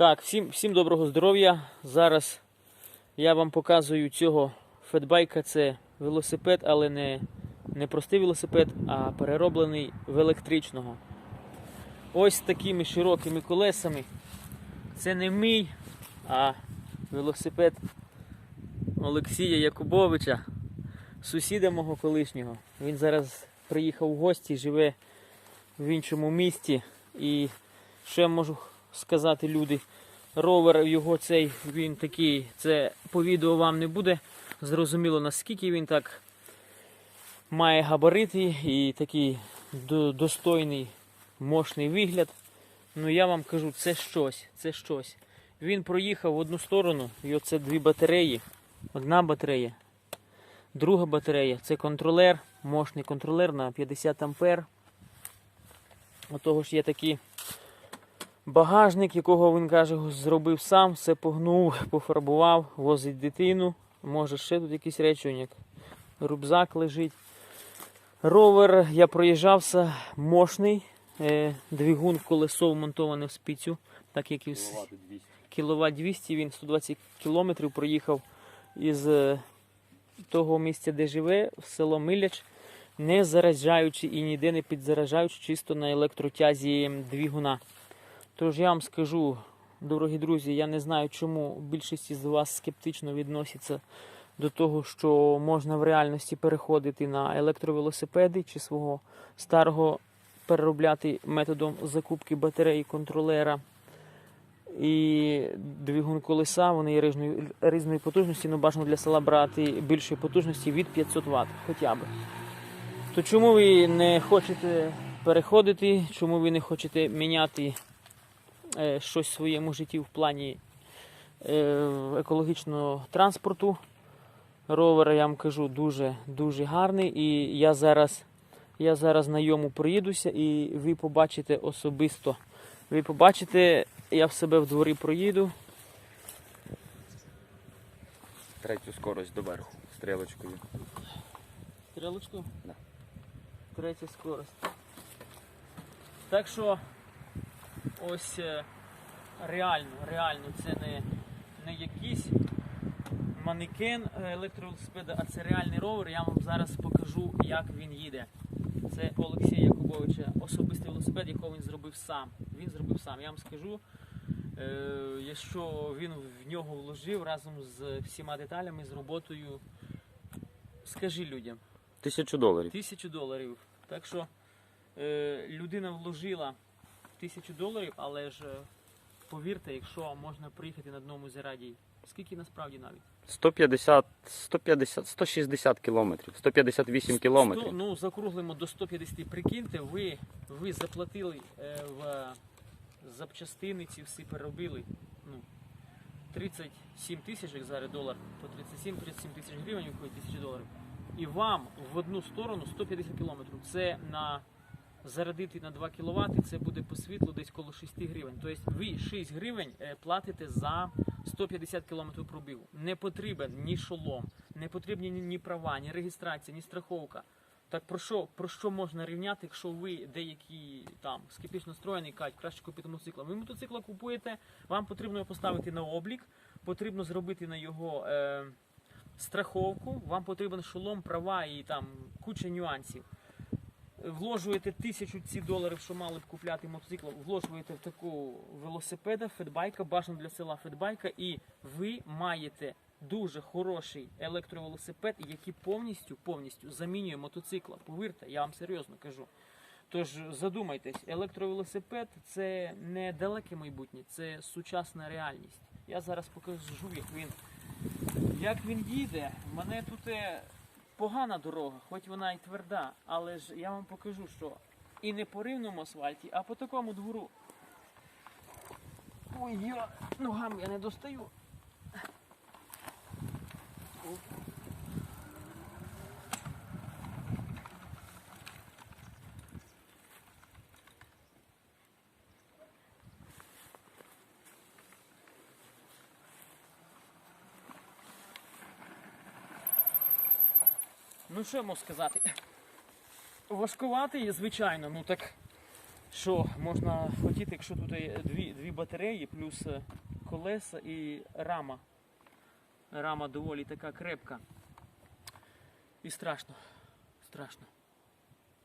Так, всім, всім доброго здоров'я. Зараз я вам показую цього фетбайка. Це велосипед, але не, не простий велосипед, а перероблений в електричного. Ось такими широкими колесами. Це не мій, а велосипед Олексія Якубовича, сусіда мого колишнього. Він зараз приїхав в гості, живе в іншому місті. І що я можу сказати, люди, ровер його цей, він такий, це по відео вам не буде зрозуміло, наскільки він так має габарити і такий достойний, мощний вигляд. Ну я вам кажу, це щось, це щось. Він проїхав в одну сторону, і оце дві батареї. Одна батарея, друга батарея це контролер, мощний контролер на 50 ампер. До того ж є такий багажник, якого він каже, зробив сам, все погнув, пофарбував, возить дитину. Може ще тут якісь речі, як рюкзак лежить. Ровер я проїжджався мощний. Е, двигун колесо вмонтоване в спицю, так як і в кіловат 200, він 120 кілометрів проїхав із е, того місця, де живе, в село Миляч, не заражаючи і ніде не підзаражаючи, чисто на електротязі двигуна. Тож я вам скажу, дорогі друзі, я не знаю, чому більшість з вас скептично відноситься до того, що можна в реальності переходити на електровелосипеди чи свого старого переробляти методом закупки батареї контролера і двигун колеса, вони є різної, різної потужності, але бажано для села брати більшої потужності від 500 Вт хоча б. То чому ви не хочете переходити, чому ви не хочете міняти щось в своєму житті в плані е, екологічного транспорту? Ровер, я вам кажу, дуже дуже гарний. І я зараз, я зараз на йому проїдуся, і ви побачите особисто. Ви побачите, я в себе в дворі проїду. Третю скорость доверху стрілочкою. Стрілочку? Да. Третя скорость. Так що ось е, реально, реально це не, не якийсь манекен е, електровелосипеда, а це реальний ровер. Я вам зараз покажу, як він їде. Це Олексія Якубовича особистий велосипед, якого він зробив сам. Він зробив сам. Я вам скажу, е, якщо він в нього вложив разом з всіма деталями, з роботою, скажи людям. Тисячу доларів. Тисячу доларів. Так що людина вложила тисячу доларів, але ж е, повірте, якщо можна приїхати на одному зараді, скільки насправді навіть? 150, 150, 160 кілометрів. 158 Сто- кілометрів. ну, закруглимо до 150. Прикиньте, ви, ви заплатили е, в запчастини ці всі переробили. Ну, 37 тисяч, як зараз долар, по 37-37 тисяч гривень виходить тисячі доларів. І вам в одну сторону 150 кілометрів. Це на зарядити на 2 кВт, це буде по світлу десь коло 6 гривень. Тобто ви 6 гривень е, платите за 150 км пробігу. Не потрібен ні шолом, не потрібні ні, права, ні реєстрація, ні страховка. Так про що, про що можна рівняти, якщо ви деякі там скептично настроєні, кажуть, краще купити мотоцикл. Ви мотоцикла купуєте, вам потрібно його поставити на облік, потрібно зробити на його е, страховку, вам потрібен шолом, права і там куча нюансів. Вложуєте тисячу ці доларів, що мали б купляти мотоцикл, вложуєте в таку велосипеда, фетбайка, бажано для села фетбайка, і ви маєте дуже хороший електровелосипед, який повністю повністю замінює мотоцикла. Повірте, я вам серйозно кажу. Тож задумайтесь, електровелосипед це не далеке майбутнє, це сучасна реальність. Я зараз покажу, як він, як він їде. Мене тут е, погана дорога, хоч вона і тверда, але ж я вам покажу, що і не по рівному асфальті, а по такому двору. Ой, я ногами я не достаю. Ну що я можу сказати? Важкуватий, звичайно, ну так Що можна хотіти, якщо тут є дві, дві батареї, плюс е, колеса і рама. Рама доволі така крепка. І страшно. Страшно.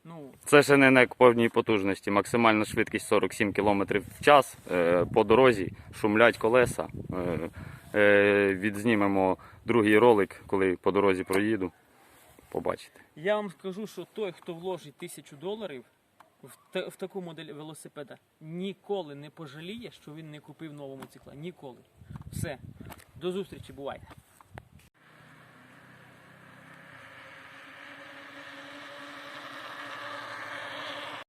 Ну, Це ще не на повній потужності. Максимальна швидкість 47 км в час. Е, По дорозі шумлять колеса. Е, Відзнімемо другий ролик, коли по дорозі проїду. Побачите. я вам скажу, що той, хто вложить тисячу доларів в, та- в таку модель велосипеда, ніколи не пожаліє, що він не купив нового мотоцикла. Ніколи. Все. До зустрічі, бувайте.